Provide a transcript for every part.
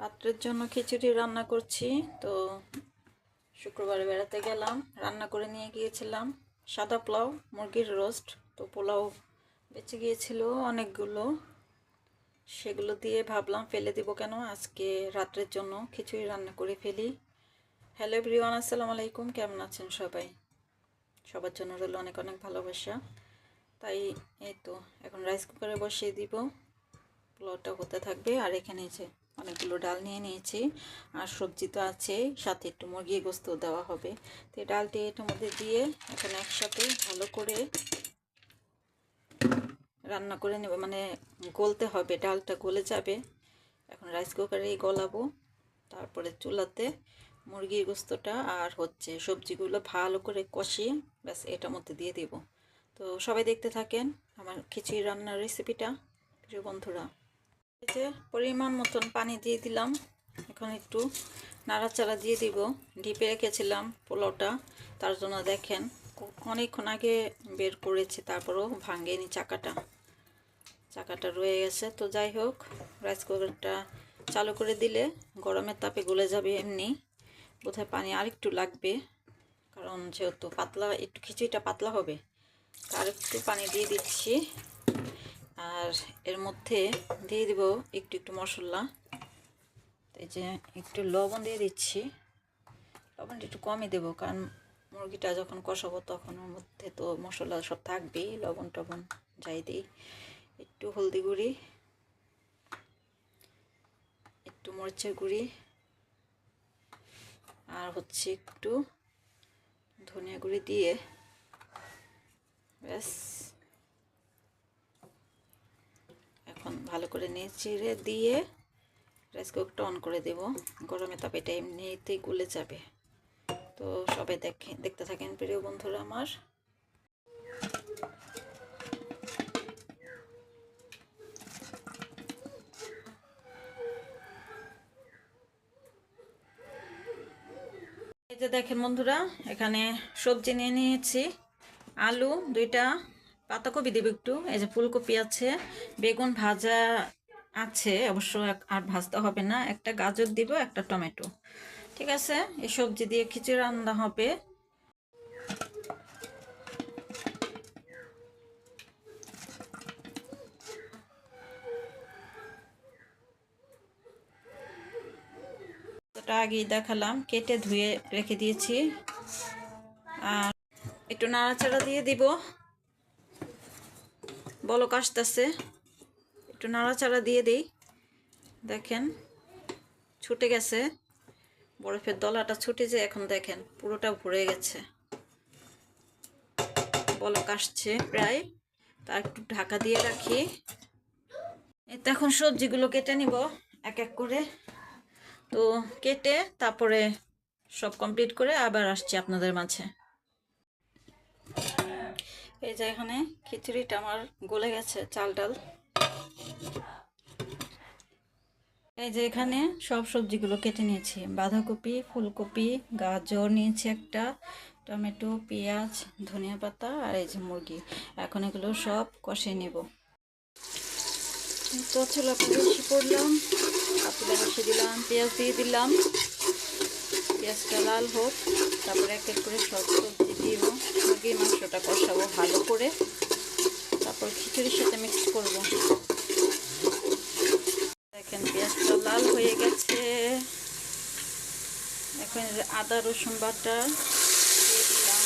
রাত্রের জন্য খিচুড়ি রান্না করছি, তো শুক্রবারে বেড়াতে গেলাম, রান্না করে নিয়ে গিয়েছিলাম। সাদা পোলাও, মুরগির রোস্ট, তো পোলাও বেঁচে গিয়েছিল অনেকগুলো। সেগুলো দিয়ে ভাবলাম ফেলে দিব কেন? আজকে রাত্রের জন্য খিচুড়ি রান্না করে ফেলি। হ্যালো এভরিওয়ান, আসসালামু আলাইকুম, কেমন আছেন সবাই? সবার জন্য রইল অনেক অনেক ভালোবাসা। তাই এই তো, এখন রাইস কুকারে বসিয়ে দিব। পোলাওটা হতে থাকবে, আর এখানে যে অনেকগুলো ডাল নিয়ে নিয়েছি। আর সবজি তো আছে, সাথে একটু মুরগি গোস্ত দেওয়া হবে। তো এই ডালটি এটার মধ্যে দিয়ে এখন একসাথে ভালো করে রান্না করে নেব। মানে গলতে হবে, ডালটা গলে যাবে। এখন রাইস কুকারেই গলাবো। তারপরে চুলাতে মুরগির গোস্তটা আর হচ্ছে সবজিগুলো ভালো করে কষিয়ে ব্যাস এটার মধ্যে দিয়ে দিব। তো সবাই দেখতে থাকেন আমার খিচুড়ি রান্নার রেসিপিটা প্রিয় বন্ধুরা যে পরিমাণ মতন পানি দিয়ে দিলাম। এখন একটু নাড়াচাড়া দিয়ে দিব। ডিপে রেখেছিলাম পোলাওটা। তার জন্য দেখেন, অনেকক্ষণ আগে বের করেছি, তারপরেও ভাঙেনি চাকাটা। চাকাটা রয়ে গেছে। তো যাই হোক, রাইস কুকারটা চালু করে দিলে গরমের তাপে গলে যাবে এমনি। বোধহয় পানি আর একটু লাগবে, কারণ যেহেতু পাতলা, একটু খিচুড়িটা পাতলা হবে আর একটু পানি দিয়ে দিচ্ছি। আর এর মধ্যে দিয়ে দিব একটু একটু মশলা। এই যে একটু লবণ দিয়ে দিচ্ছি। লবণটা একটু কমই দেবো, কারণ মুরগিটা যখন কষাবো তখন ওর মধ্যে তো মশলা সব থাকবেই, লবণ টবণ যাই দিই। একটু হলদি গুঁড়ি, একটু মরিচের গুঁড়ি, আর হচ্ছে একটু ধনিয়া গুঁড়ি দিয়ে ব্যাস এখন ভালো করে নেড়ে দিয়ে রাইস কুকারটা অন করে দেব। গরমে তাপ এটা এমনিতেই গুলে যাবে। তো সবাই দেখে দেখতে থাকেন প্রিয় বন্ধুরা আমার। দেখেন বন্ধুরা, এখানে সবজি নিয়ে নিয়েছি। আলু দুইটা পাতাকপি দেবে একটু। এই যে ফুলকপি আছে, বেগুন ভাজা আছে, অবশ্য আর ভাজতে হবে না। একটা গাজর দিব, একটা টমেটো। ঠিক আছে? এই সবজি দিয়ে খিচুড়ি রান্না হবে। আগেই দেখালাম, কেটে ধুয়ে রেখে দিয়েছি। আর একটু নাড়াচাড়া দিয়ে দিব। বলক আসতেছে। একটু নাড়াচাড়া দিয়ে দিই। দেখেন, ছুটে গেছে। বরফের দলাটা ছুটে যে এখন দেখেন, পুরোটা ভরে গেছে। বলক আসছে প্রায়। তা একটু ঢাকা দিয়ে রাখি। এই তো এখন সবজিগুলো কেটে নিব, এক এক করে। তো কেটে তারপরে সব কমপ্লিট করে আবার আসছি আপনাদের মাঝে। এই যে এখানে খিচুড়িটা আমার গলে গেছে, চাল ডাল। এই যে এখানে সব সবজিগুলো কেটে নিয়েছি। বাঁধাকপি, ফুলকপি, গাজর নিয়েছি একটা, টমেটো, পেঁয়াজ, ধনিয়া পাতা আর এই যে মুরগি। এখন এগুলো সব কষে নেব। তো চুলা বেশি করলাম পাতিলা বসিয়ে দিলাম, পেঁয়াজ দিয়ে দিলাম। পেঁয়াজটা লাল হোক, তারপরে এক এক করে সব মাংসটা কষাবো ভালো করে। তারপর খিচুড়ির সাথে মিক্স করব। দেখেন পেঁয়াজটা লাল হয়ে গেছে। এখন আদা, রসুন বাটা দিয়ে দিলাম।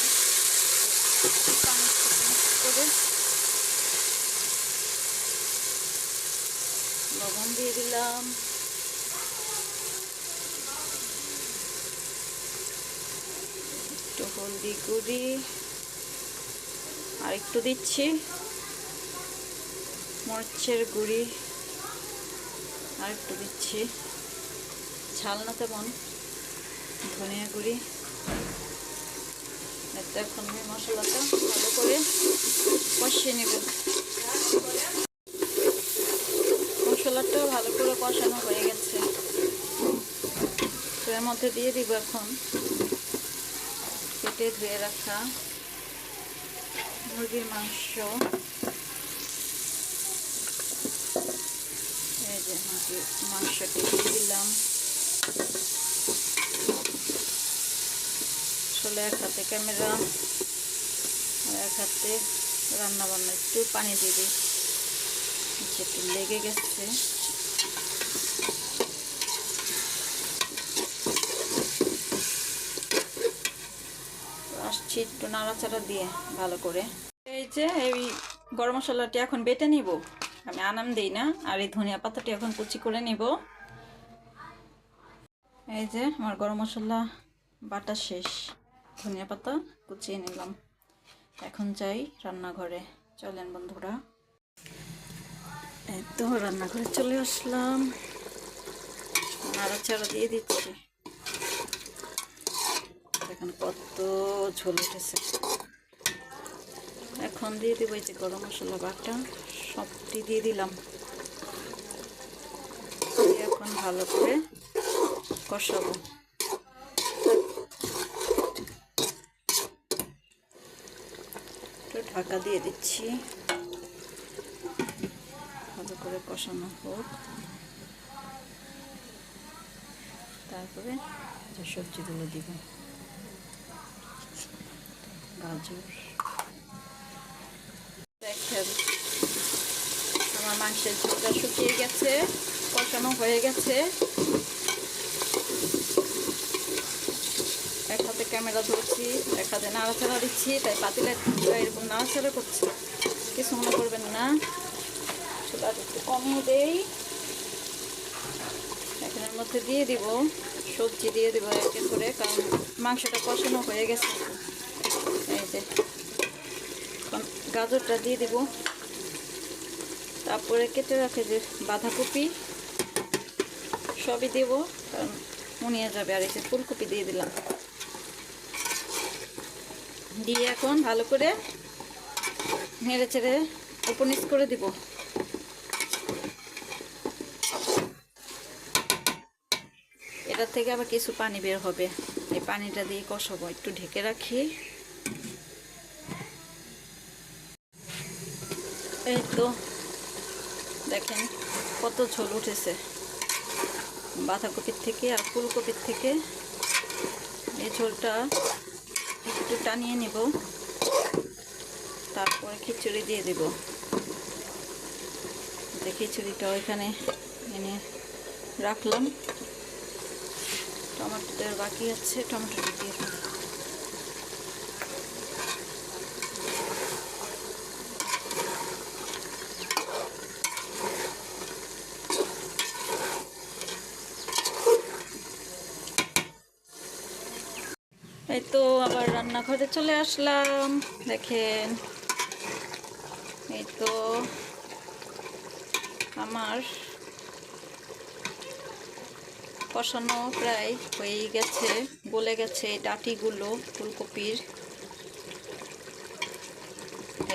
লবণ দিয়ে দিলাম। একটু হলদি গুঁড়ি। আর একটু দিচ্ছি। মরচের গুঁড়ি আর একটু দিচ্ছি। ঝাল না তেমন, ধনিয়া গুঁড়ি। এখন আমি মশলাটা ভালো করে কষিয়ে নেব। মশলাটা ভালো করে কষানো হয়ে গেছে। তো এর মধ্যে দিয়ে দিব এখন কেটে ধুয়ে রাখা মুরগির মাংস। এই যে মাটির মাংসটি দিলাম। আসলে এক হাতে ক্যামেরা এক হাতে রান্না বান্না একটু পানি দিয়ে দিই। একটু লেগে গেছে। আসছি একটু নাড়াচাড়া দিয়ে ভালো করে। এই যে, এই গরম মশলাটি এখন বেটে নিব। আমি আনাম দিই না, আর এই ধনিয়া পাতাটি এখন কুচি করে নিব। এই যে, আমার গরম মশলা বাটা শেষ। ধনিয়া পাতা কুচিয়ে নিলাম। এখন যাই রান্নাঘরে। চলেন বন্ধুরা। এই তো রান্নাঘরে চলে আসলাম। নাড়াচাড়া দিয়ে দিচ্ছি। দেখেন কত ঝোল উঠেছে। এখন দিয়ে দিব এই যে গরম মশলা বাটা, সবটি দিয়ে দিলাম। এখন ভালো করে কষাবো। একটু ঢাকা দিয়ে দিচ্ছি। ভালো করে কষানো হোক। তারপরে সবজিগুলো দিব। গাজর দেখেন, আমার মাংসের ঝোলটা শুকিয়ে গেছে, কষানো হয়ে গেছে। এক হাতে ক্যামেরা ধরছি, এক হাতে নাড়াচাড়া দিচ্ছি, তাই পাতিলে এরকম নাড়াচাড়া করছি। কিছু মনে করবেন না। চুলা একটু কমিয়ে দেই এখানের মধ্যে দিয়ে দিব, সবজি দিয়ে দিব একে করে, কারণ মাংসটা কষানো হয়ে গেছে। এখন গাজরটা দিয়ে দিব। তারপরে কেটে রাখে যে বাঁধাকপি, সবই দেব, কারণ মুনিয়ে যাবে আর যে ফুলকপি দিয়ে দিলাম। দিয়ে এখন ভালো করে নেড়ে চেড়ে উপনিস করে দিব। এটা থেকে আবার কিছু পানি বের হবে। এই পানিটা দিয়ে কষাবো, একটু ঢেকে রাখি। তো দেখেন কত ঝোল উঠেছে। বাঁধাকপির থেকে আর ফুলকপির থেকে এই ঝোলটা একটু টানিয়ে নিব, তারপরে খিচুড়ি দিয়ে দেব। খিচুড়িটা ওইখানে এনে রাখলাম। টমেটোদের বাকি আছে টমেটো দিয়ে দেব এই তো আবার রান্নাঘরে চলে আসলাম। দেখেন, এই তো আমার কষানো প্রায় হয়ে গেছে, গলে গেছে এই ডাটিগুলো, ফুলকপির।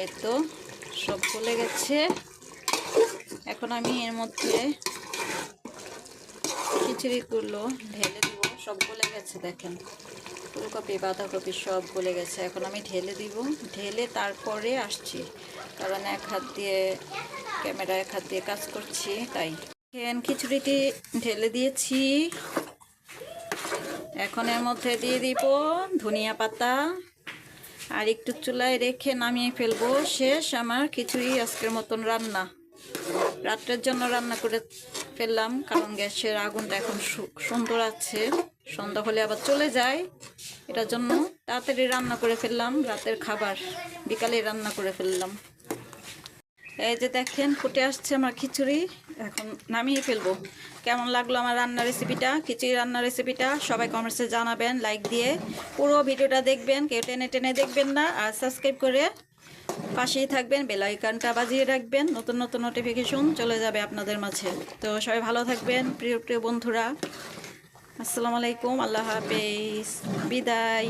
এই তো সব গলে গেছে। এখন আমি এর মধ্যে খিচুড়িগুলো ঢেলে দিব। সব গলে গেছে, দেখেন। ফুলকপি, বাঁধাকপি সব গলে গেছে। এখন আমি ঢেলে দিব। ঢেলে তারপরে আসছি। কারণ এক হাত দিয়ে ক্যামেরা, এক হাত দিয়ে কাজ করছি, তাই। দেখেন খিচুড়িটি ঢেলে দিয়েছি। এখন এর মধ্যে দিয়ে দিব ধনিয়া পাতা। আর একটু চুলায় রেখে নামিয়ে ফেলব। শেষ আমার খিচুড়ি আজকের মতন রান্না। রাত্রের জন্য রান্না করে ফেললাম, কারণ গ্যাসের আগুনটা এখন সুন্দর আছে। সন্ধ্যা হলে আবার চলে যায়। এটার জন্য তাড়াতাড়ি রান্না করে ফেললাম, রাতের খাবার। বিকালে রান্না করে ফেললাম। এই যে দেখেন, ফুটে আসছে আমার খিচুড়ি। এখন নামিয়ে ফেলব। কেমন লাগল আমার রান্নার রেসিপিটা খিচুড়ি রান্নার রেসিপিটা সবাই কমেন্টসে জানাবেন লাইক দিয়ে। পুরো ভিডিওটা দেখবেন, কেউ টেনে টেনে দেখবেন না। আর সাবস্ক্রাইব করে পাশেই থাকবেন বেল আইকনটা বাজিয়ে রাখবেন। নতুন নতুন নোটিফিকেশন চলে যাবে আপনাদের মাঝে। তো সবাই ভালো থাকবেন, প্রিয় প্রিয় বন্ধুরা। আসসালামু আলাইকুম আল্লাহ হাফেজ। বিদায়।